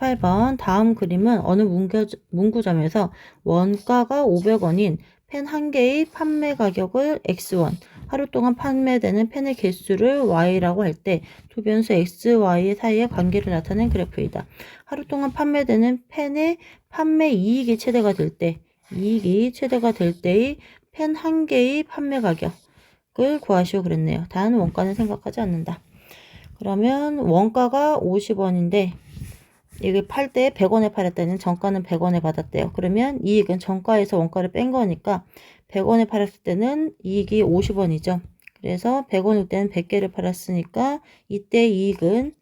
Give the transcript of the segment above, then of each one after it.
18번 다음 그림은 어느 문구, 문구점에서 원가가 500원인 펜 한 개의 판매 가격을 x1, 하루 동안 판매되는 펜의 개수를 y라고 할 때 두 변수 x, y 사이의 관계를 나타낸 그래프이다. 하루 동안 판매되는 펜의 판매 이익이 최대가 될 때, 이익이 최대가 될 때의 펜 한 개의 판매 가격을 구하시오 그랬네요. 단 원가는 생각하지 않는다. 그러면 원가가 50원인데 이게 팔 때 100원에 팔았다는 정가는 100원에 받았대요. 그러면 이익은 정가에서 원가를 뺀 거니까 100원에 팔았을 때는 이익이 50원이죠. 그래서 100원일 때는 100개를 팔았으니까 이때 이익은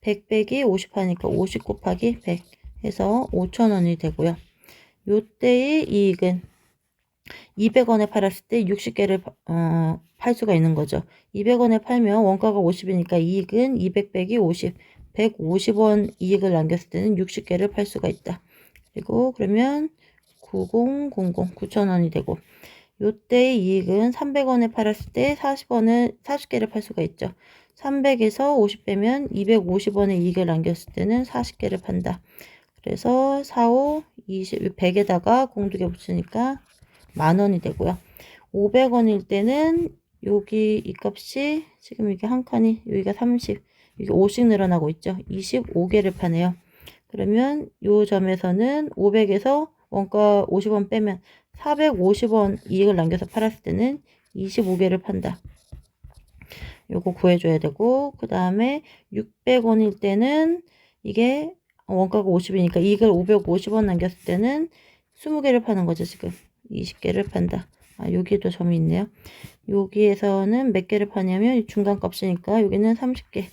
100 빼기 50 하니까 50 곱하기 100 해서 5천원이 되고요. 요때의 이익은 200원에 팔았을 때 60개를 어, 팔 수가 있는 거죠. 200원에 팔면 원가가 50이니까 이익은 200 빼기 50, 150원 이익을 남겼을 때는 60개를 팔 수가 있다. 그리고 그러면 9000, 9,000원이 되고 요때의 이익은 300원에 팔았을 때 40원을 40개를 팔 수가 있죠. 300에서 50 빼면 250원의 이익을 남겼을 때는 40개를 판다. 그래서 4, 5, 20, 100에다가 공두개 붙이니까 만 원이 되고요. 500원일 때는 여기 이 값이 지금 이게 한 칸이 여기가 30, 이게 5씩 늘어나고 있죠. 25개를 파네요. 그러면 요 점에서는 500에서 원가 50원 빼면 450원 이익을 남겨서 팔았을 때는 25개를 판다. 요거 구해줘야 되고 그 다음에 600원일 때는 이게 원가가 50이니까 이익을 550원 남겼을 때는 20개를 파는 거죠 지금 20개를 판다 아 여기도 점이 있네요 여기에서는 몇 개를 파냐면 중간 값이니까 여기는 30개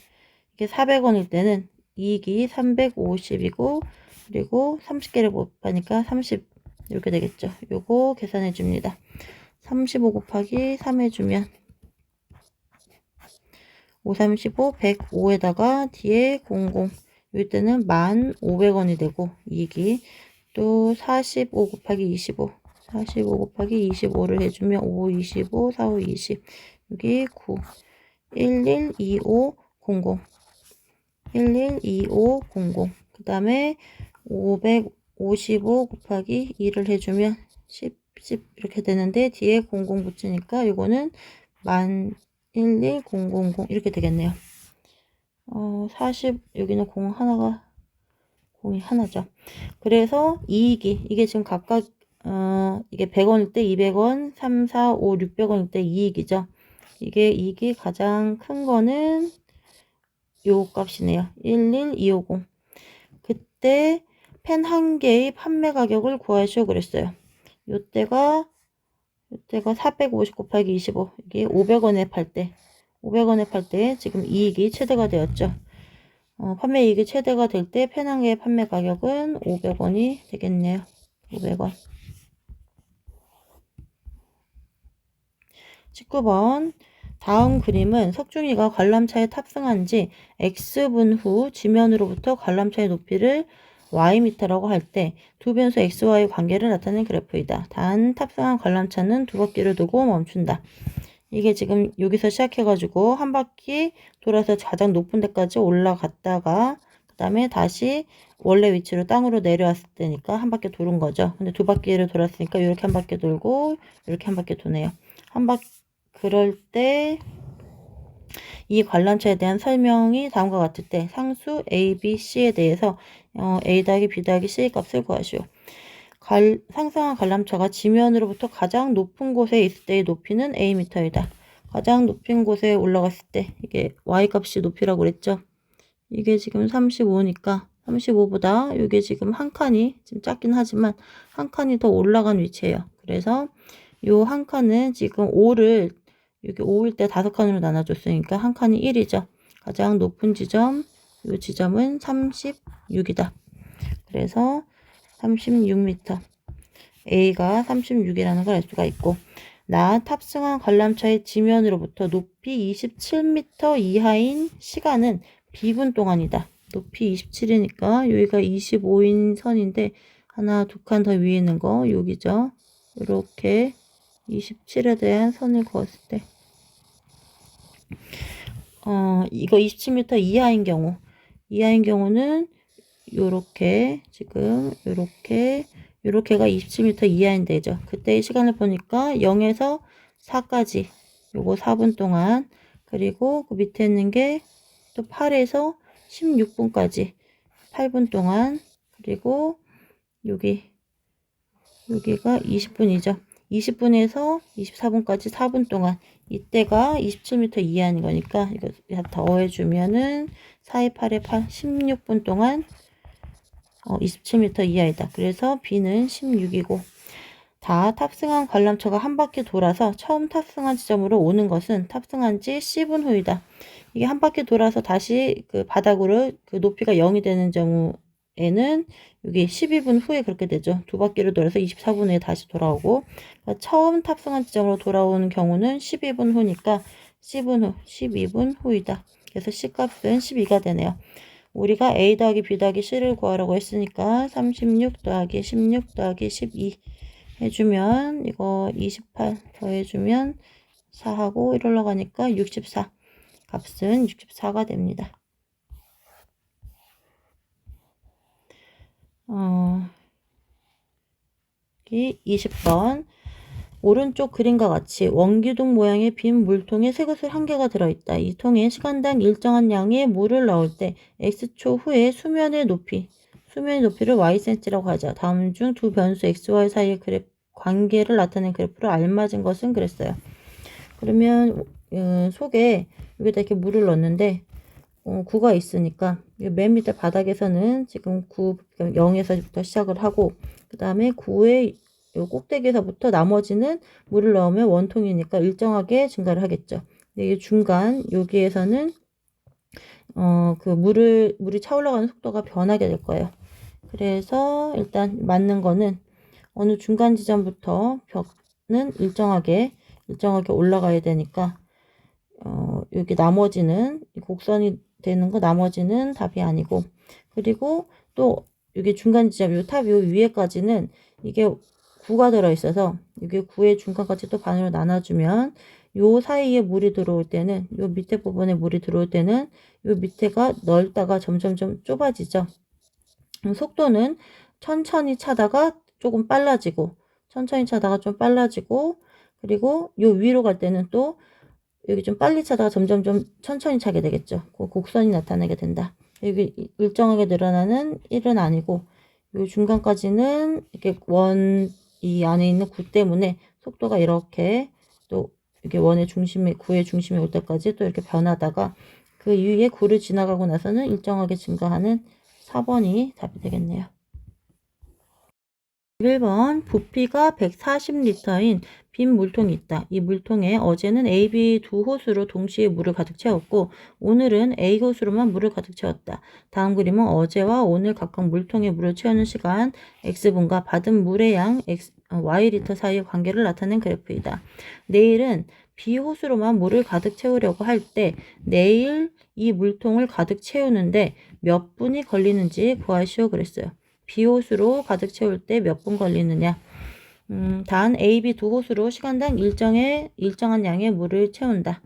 이게 400원일 때는 이익이 350이고 그리고 30개를 못 파니까 30 이렇게 되겠죠. 요거 계산해 줍니다. 35 곱하기 3 해주면 5, 35, 105에다가 뒤에 00 이때는 1,500원이 되고 이익이 또 45 곱하기 25 45 곱하기 25를 해주면 5, 25, 4, 5, 20 여기 9 11, 25, 00 11, 25, 00 그 다음에 555 곱하기 2를 해주면 10, 10 이렇게 되는데 뒤에 00 붙이니까 이거는 1 11, 000 이렇게 되겠네요. 어, 40 여기는 0 하나가 공이 하나죠. 그래서 이익이 이게 지금 각각 어, 이게 100원일 때 200원, 3, 4, 5, 600원일 때 이익이죠. 이게 이익이 가장 큰 거는 요 값이네요. 11250. 그때 펜 한 개의 판매 가격을 구하시오 그랬어요. 요때가 요때가 450 곱하기 25. 이게 500원에 팔 때. 500원에 팔 때 지금 이익이 최대가 되었죠. 어, 판매 이익이 최대가 될 때 펜 한 개의 판매 가격은 500원이 되겠네요. 500원. 19번 다음 그림은 석중이가 관람차에 탑승한 지 X분 후 지면으로부터 관람차의 높이를 Y미터라고 할 때 두 변수 XY 관계를 나타낸 그래프이다. 단 탑승한 관람차는 두 바퀴를 두고 멈춘다. 이게 지금 여기서 시작해가지고 한 바퀴 돌아서 가장 높은 데까지 올라갔다가 그 다음에 다시 원래 위치로 땅으로 내려왔을 때니까 한 바퀴 도는 거죠. 근데 두 바퀴를 돌았으니까 이렇게 한 바퀴 돌고 이렇게 한 바퀴 도네요. 한 바퀴 그럴 때 이 관람차에 대한 설명이 다음과 같을 때 상수 A, B, C에 대해서 어, A 더하기 B 더하기 C 값을 구하시오. 갈, 상승한 관람차가 지면으로부터 가장 높은 곳에 있을 때의 높이는 A미터이다. 가장 높은 곳에 올라갔을 때 이게 Y값이 높이라고 그랬죠. 이게 지금 35니까 35보다 이게 지금 한 칸이 지금 작긴 하지만 한 칸이 더 올라간 위치예요. 그래서 요 한 칸은 지금 5를 여기 5일 때 다섯 칸으로 나눠줬으니까 한 칸이 1이죠. 가장 높은 지점, 이 지점은 36이다. 그래서 36m. A가 36이라는 걸 알 수가 있고, 나 탑승한 관람차의 지면으로부터 높이 27m 이하인 시간은 B분 동안이다. 높이 27이니까 여기가 25인 선인데 하나 두 칸 더 위에 있는 거 여기죠. 이렇게 27에 대한 선을 그었을 때. 어, 이거 27m 이하인 경우. 이하인 경우는 요렇게 지금 요렇게 요렇게가 27m 이하인데 죠. 그때의 시간을 보니까 0에서 4까지 요거 4분 동안 그리고 그 밑에 있는 게 또 8에서 16분까지 8분 동안 그리고 여기 여기가 20분이죠. 20분에서 24분까지 4분 동안 이때가 27m 이하인 거니까 이거 다 더해주면은 4에 8에 8 16분 동안 어, 27m 이하이다. 그래서 B는 16이고 다 탑승한 관람차가 한 바퀴 돌아서 처음 탑승한 지점으로 오는 것은 탑승한 지 10분 후이다. 이게 한 바퀴 돌아서 다시 그 바닥으로 그 높이가 0이 되는 경우 에는 여기 12분 후에 그렇게 되죠. 두 바퀴를 돌아서 24분 후에 다시 돌아오고 그러니까 처음 탑승한 지점으로 돌아오는 경우는 12분 후니까 10분 후, 12분 후이다. 그래서 C값은 12가 되네요. 우리가 A 더하기 B 더하기 C를 구하라고 했으니까 36 더하기 16 더하기 12 해주면 이거 28 더해주면 4하고 1 올라가니까 64 값은 64가 됩니다. 어, 여기 20번 오른쪽 그림과 같이 원기둥 모양의 빈 물통에 새것을 한 개가 들어있다. 이 통에 시간당 일정한 양의 물을 넣을 때 x초 후에 수면의 높이, 수면의 높이를 ycm라고 하자. 다음 중 두 변수 xy 사이의 그래프, 관계를 나타낸 그래프를 알맞은 것은 그랬어요. 그러면 어, 속에 여기다 이렇게 물을 넣었는데 어, 9가 있으니까 맨 밑에 바닥에서는 지금 9, 0에서부터 시작을 하고 그 다음에 9의 요 꼭대기에서부터 나머지는 물을 넣으면 원통이니까 일정하게 증가를 하겠죠. 근데 이 중간 여기에서는 어, 그 물을 물이 차올라가는 속도가 변하게 될 거예요. 그래서 일단 맞는 거는 어느 중간 지점부터 벽은 일정하게 일정하게 올라가야 되니까 어, 여기 나머지는 곡선이 되는 거 나머지는 답이 아니고 그리고 또 여기 중간 지점 요탑 요 위에까지는 이게 9가 들어있어서 이게 9의 중간까지 또 반으로 나눠주면 요 사이에 물이 들어올 때는 요 밑에 부분에 물이 들어올 때는 요 밑에가 넓다가 점점 좀 좁아지죠. 속도는 천천히 차다가 조금 빨라지고 천천히 차다가 좀 빨라지고 그리고 요 위로 갈 때는 또 여기 좀 빨리 차다가 점점 좀 천천히 차게 되겠죠. 그 곡선이 나타나게 된다. 여기 일정하게 늘어나는 1은 아니고 요 중간까지는 이렇게 원 이 안에 있는 구 때문에 속도가 이렇게 또 이렇게 원의 중심에 구의 중심에 올 때까지 또 이렇게 변하다가 그 위에 구를 지나가고 나서는 일정하게 증가하는 4번이 답이 되겠네요. 1번 부피가 140리터인 빈 물통이 있다. 이 물통에 어제는 A, B 두 호수로 동시에 물을 가득 채웠고 오늘은 A 호수로만 물을 가득 채웠다. 다음 그림은 어제와 오늘 각각 물통에 물을 채우는 시간 X분과 받은 물의 양 X, 어, Y리터 사이의 관계를 나타낸 그래프이다. 내일은 B 호수로만 물을 가득 채우려고 할 때 내일 이 물통을 가득 채우는데 몇 분이 걸리는지 구하시오 그랬어요. B호수로 가득 채울 때 몇 분 걸리느냐. 음, 단 A, B 두 호수로 시간당 일정의, 일정한 양의 물을 채운다.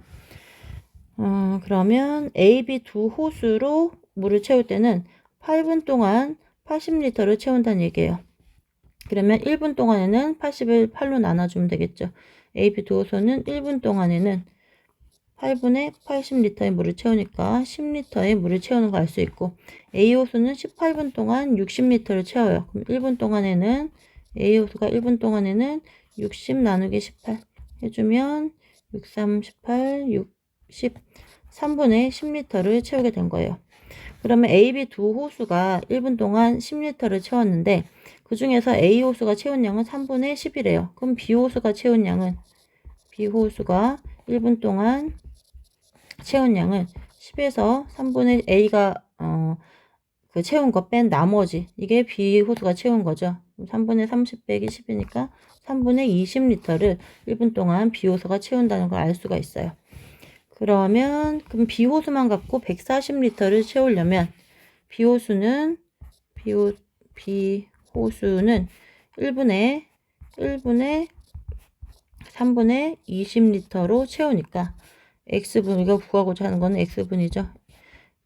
어, 그러면 A, B 두 호수로 물을 채울 때는 8분 동안 80리터를 채운다는 얘기예요. 그러면 1분 동안에는 80을 8로 나눠주면 되겠죠. A, B 두 호수는 1분 동안에는 8분의 80리터의 물을 채우니까 10리터의 물을 채우는 거 알 수 있고 A호수는 18분 동안 60리터를 채워요. 그럼 1분 동안에는 A호수가 1분 동안에는 60 나누기 18 해주면 6, 3, 18, 60 3분의 10리터를 채우게 된 거예요. 그러면 A, B 두 호수가 1분 동안 10리터를 채웠는데 그 중에서 A 호수가 채운 양은 3분의 10이래요. 그럼 B 호수가 채운 양은 B 호수가 1분 동안 양은 10에서 3분의 A가 어, 그 채운 거 뺀 나머지 이게 B 호수가 채운 거죠. 3분의 30 빼기 10이니까 3분의 20리터를 1분 동안 B 호수가 채운다는 걸 알 수가 있어요. 그러면 그럼 B 호수만 갖고 140리터를 채우려면 B 호수는 B, 호, B 호수는 1분의 1분의 3분의 20리터로 채우니까 x분, 이거 구하고자 하는 거는 x분이죠.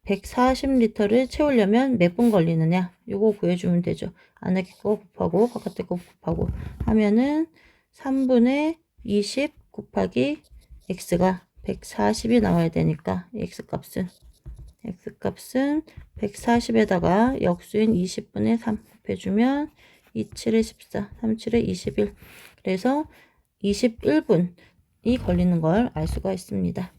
140리터를 채우려면 몇 분 걸리느냐? 요거 구해주면 되죠. 안에 거 곱하고 바깥에 거 곱하고 하면은 3분의 20 곱하기 x가 140이 나와야 되니까 x 값은 x 값은 140에다가 역수인 20분의 3 곱해주면 27에 14, 37에 21 그래서 21분이 걸리는 걸 알 수가 있습니다.